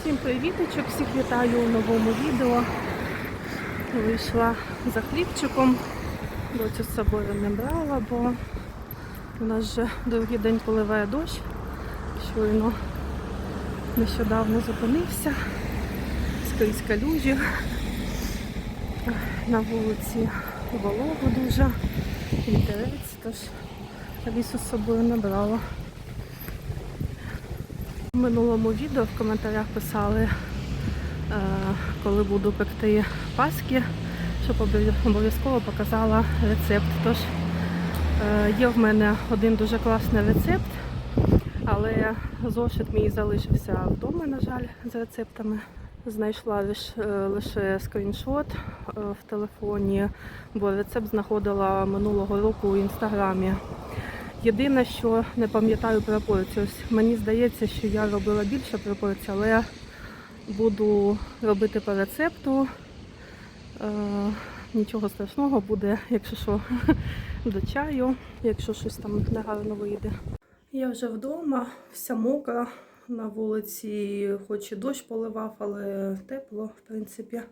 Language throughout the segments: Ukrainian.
Всім привіточок, всіх вітаю у новому відео. Вийшла за хлібчиком. Доцю з собою не брала, бо у нас вже другий день поливає дощ. Щойно нещодавно зупинився. Скрізь калюжі. На вулиці волого дуже, вітерець, тож лісу з собою не брала. В минулому відео в коментарях писали, е, коли буду пекти паски, щоб обов'язково показала рецепт. Тож е, є в мене один дуже класний рецепт, але зошит мій залишився вдома, на жаль, з рецептами. Знайшла е, лише скріншот в телефоні, бо рецепт знаходила минулого року у інстаграмі. Єдине, що не пам'ятаю пропорцію. Мені здається, що я робила більше пропорцій, але буду робити по рецепту. Е, нічого страшного буде, якщо що, до чаю, якщо щось там негарно вийде. Я вже вдома, вся мокра. На вулиці, хоч і дощ поливав, але тепло, в принципі.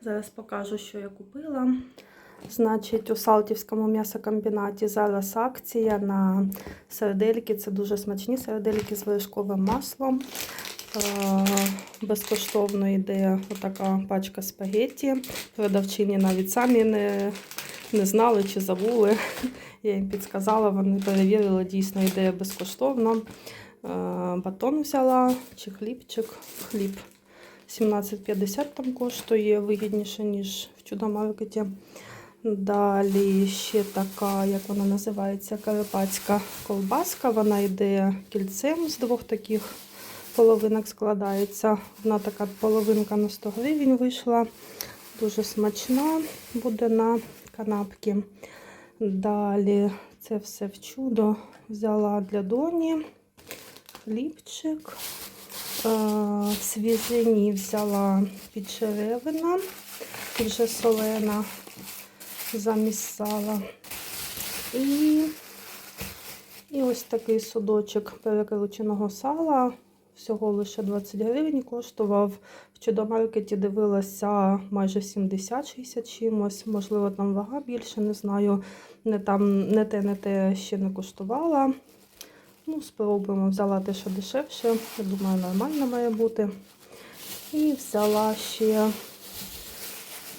Зараз покажу, що я купила. Значить, у Салтівському м'ясокомбінаті зараз акція на сердельки. Це дуже смачні сердельки з вершковим маслом. Е, Безкоштовно йде така пачка спагетті. Продавчині навіть самі не, не знали чи забули. Я їм підсказала, вони перевірили, дійсно йде безкоштовно. Е, Батон взяла чи хлібчик. Хліб 17,50 там коштує вигідніше, ніж в чудомаркеті. Далі ще така, як вона називається, карпатська колбаска. Вона йде кільцем з двох таких половинок складається. Одна така половинка на 100 гривень вийшла. Дуже смачна буде на канапки. Далі це все в чудо взяла для доні. Хлібчик. Е, В свіжині взяла підчеревина, вже солена замість сала. І, і ось такий судочок перекрученого сала. Всього лише 20 гривень коштував. В чудомаркеті дивилася майже 70-60 чимось. Можливо, там вага більше, не знаю. Не, там, не те, не те ще не коштувала. Ну, спробуємо. Взяла те, що дешевше. Я думаю, нормально має бути. І взяла ще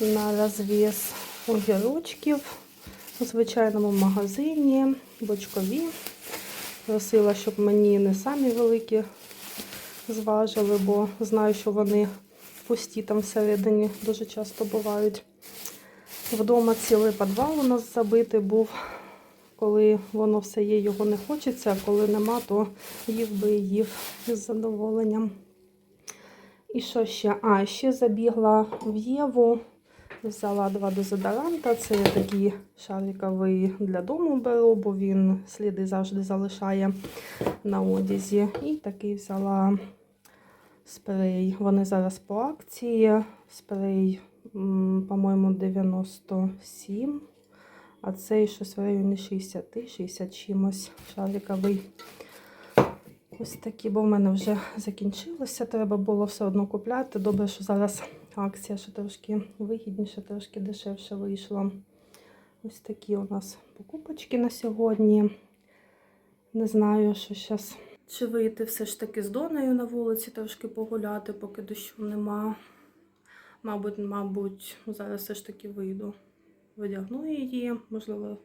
на розв'яз огірочків у звичайному магазині, бочкові. Просила, щоб мені не самі великі зважили, бо знаю, що вони пусті там всередині дуже часто бувають. Вдома цілий підвал у нас забитий був. Коли воно все є, його не хочеться, а коли нема, то їв би і їв з задоволенням. І що ще? А, ще забігла в Єву. Взяла два дезодоранта. Це я такий шариковий для дому беру, бо він сліди завжди залишає на одязі. І такий взяла спрей. Вони зараз по акції. Спрей, по-моєму, 97. А цей щось в районі 60, 60 чимось шариковий. Ось такі, бо в мене вже закінчилося. Треба було все одно купляти. Добре, що зараз акція ще трошки вигідніше, трошки дешевше вийшла. Ось такі у нас покупочки на сьогодні. Не знаю, що зараз. Чи вийти все ж таки з Донею на вулиці, трошки погуляти, поки дощу нема. Мабуть, мабуть, зараз все ж таки вийду. Видягну її, можливо,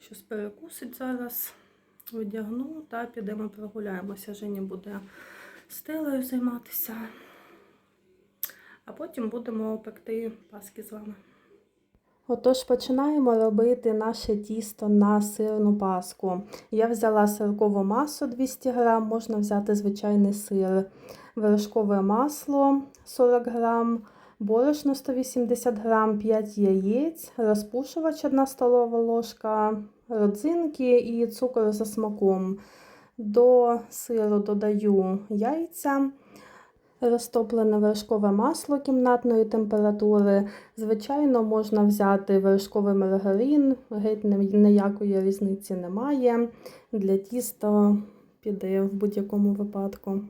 щось перекусить зараз. Видягну та підемо прогуляємося. Женя буде стелею займатися. А потім будемо пекти паски з вами. Отож, починаємо робити наше тісто на сирну паску. Я взяла сиркову масу 200 г, можна взяти звичайний сир, вершкове масло 40 г, борошно 180 г, 5 яєць, розпушувач 1 столова ложка, родзинки і цукор за смаком. До сиру додаю яйця розтоплене вершкове масло кімнатної температури. Звичайно, можна взяти вершковий маргарин, геть ніякої різниці немає. Для тіста піде в будь-якому випадку.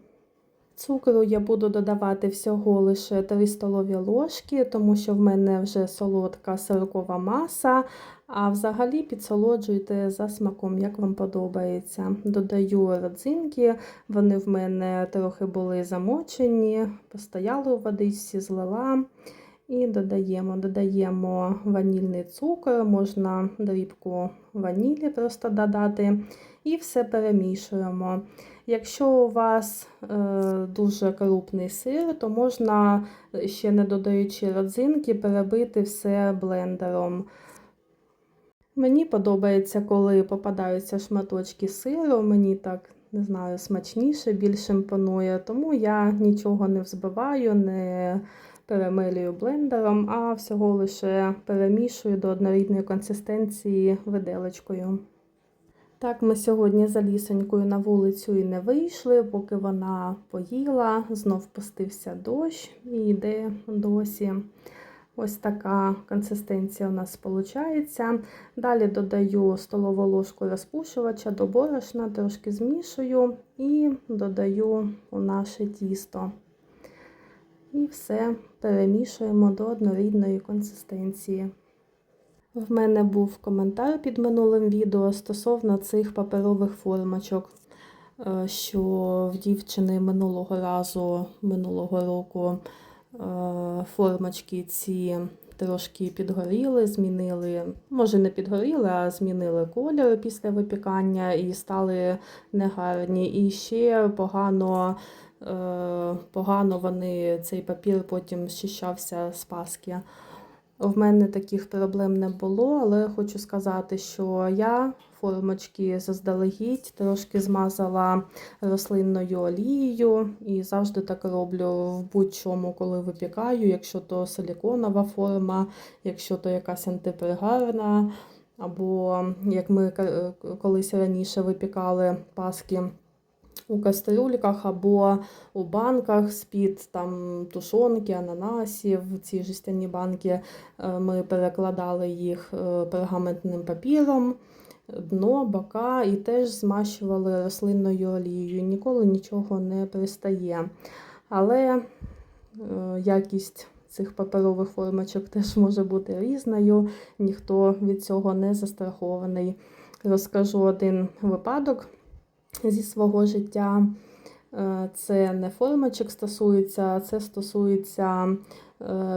Цукру я буду додавати всього лише 3 столові ложки, тому що в мене вже солодка сиркова маса. А взагалі підсолоджуйте за смаком, як вам подобається. Додаю родзинки, вони в мене трохи були замочені, постояли у водичці, злила. І додаємо додаємо ванільний цукор, можна дрібку ванілі просто додати. І все перемішуємо. Якщо у вас е, дуже крупний сир, то можна, ще не додаючи родзинки, перебити все блендером. Мені подобається, коли попадаються шматочки сиру, мені так не знаю, смачніше, більш імпонує, тому я нічого не взбиваю, не перемилюю блендером, а всього лише перемішую до однорідної консистенції виделочкою. Так, ми сьогодні за лісонькою на вулицю і не вийшли, поки вона поїла, знов пустився дощ і йде досі. Ось така консистенція у нас виходить. Далі додаю столову ложку розпушувача до борошна, трошки змішую і додаю у наше тісто. І все перемішуємо до однорідної консистенції. В мене був коментар під минулим відео стосовно цих паперових формочок, е, що в дівчини минулого разу, минулого року е, формочки ці трошки підгоріли, змінили, може не підгоріли, а змінили колір після випікання і стали негарні. І ще погано. Е, Погано вони цей папір потім зчищався з паски. В мене таких проблем не було, але хочу сказати, що я формочки заздалегідь трошки змазала рослинною олією і завжди так роблю в будь-чому, коли випікаю, якщо то силіконова форма, якщо то якась антипригарна, або як ми колись раніше випікали паски у кастрюльках або у банках з-під там тушонки, ананасів. Ці жестяні банки е, ми перекладали їх е, пергаментним папіром, дно, бока і теж змащували рослинною олією. Ніколи нічого не пристає. Але е, якість цих паперових формочок теж може бути різною, ніхто від цього не застрахований. Розкажу один випадок зі свого життя. Е, це не формочок стосується, це стосується е,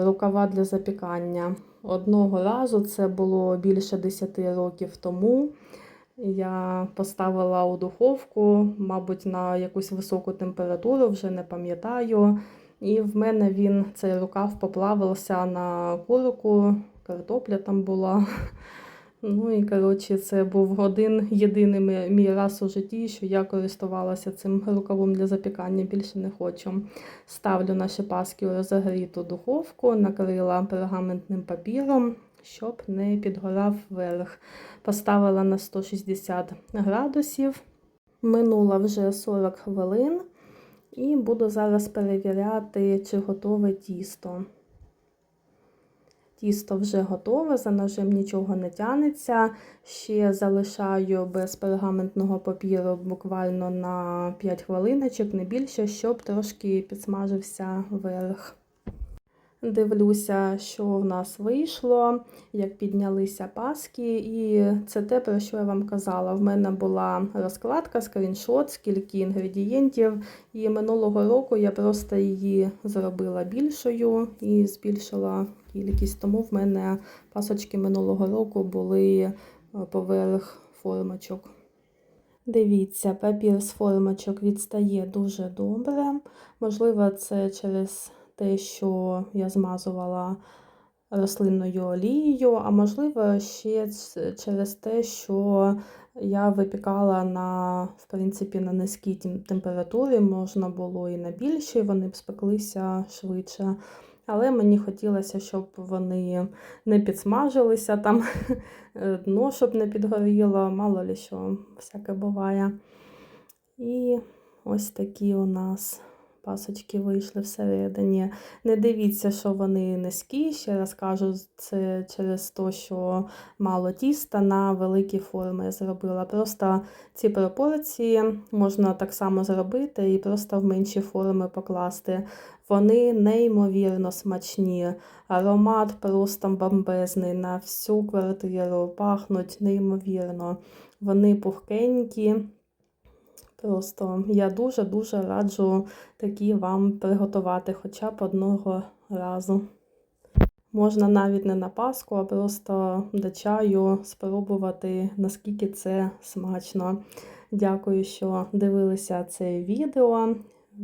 рукава для запікання. Одного разу це було більше 10 років тому. Я поставила у духовку, мабуть, на якусь високу температуру, вже не пам'ятаю. І в мене він цей рукав поплавився на курку, картопля там була. Ну і коротше, це був один єдиний мій раз у житті, що я користувалася цим рукавом для запікання, більше не хочу. Ставлю наші паски у розогріту духовку, накрила пергаментним папіром, щоб не підгорав верх. Поставила на 160 градусів. Минуло вже 40 хвилин, і буду зараз перевіряти, чи готове тісто. Тісто вже готове, за ножем нічого не тянеться. Ще залишаю без пергаментного папіру буквально на 5 хвилиночок, не більше, щоб трошки підсмажився верх. Дивлюся, що в нас вийшло, як піднялися паски, і це те, про що я вам казала. В мене була розкладка, скріншот, скільки інгредієнтів, і минулого року я просто її зробила більшою і збільшила кількість. Тому в мене пасочки минулого року були е, поверх формочок. Дивіться, папір з формочок відстає дуже добре. Можливо, це через те, що я змазувала рослинною олією, а можливо, ще через те, що я випікала на в принципі, на низькій температурі, можна було і на більшій, вони б спеклися швидше. Але мені хотілося, щоб вони не підсмажилися, там дно, щоб не підгоріло, мало ли що, всяке буває. І ось такі у нас пасочки вийшли всередині. Не дивіться, що вони низькі. Ще раз кажу, це через те, що мало тіста на великі форми зробила. Просто ці пропорції можна так само зробити і просто в менші форми покласти. Вони неймовірно смачні. Аромат просто бомбезний на всю квартиру. Пахнуть неймовірно. Вони пухкенькі. Просто я дуже-дуже раджу такі вам приготувати хоча б одного разу. Можна навіть не на Пасху, а просто до чаю спробувати, наскільки це смачно. Дякую, що дивилися це відео.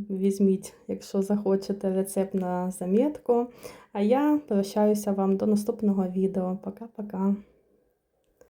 Візьміть, якщо захочете, рецепт на замітку. А я прощаюся вам до наступного відео. Пока-пока.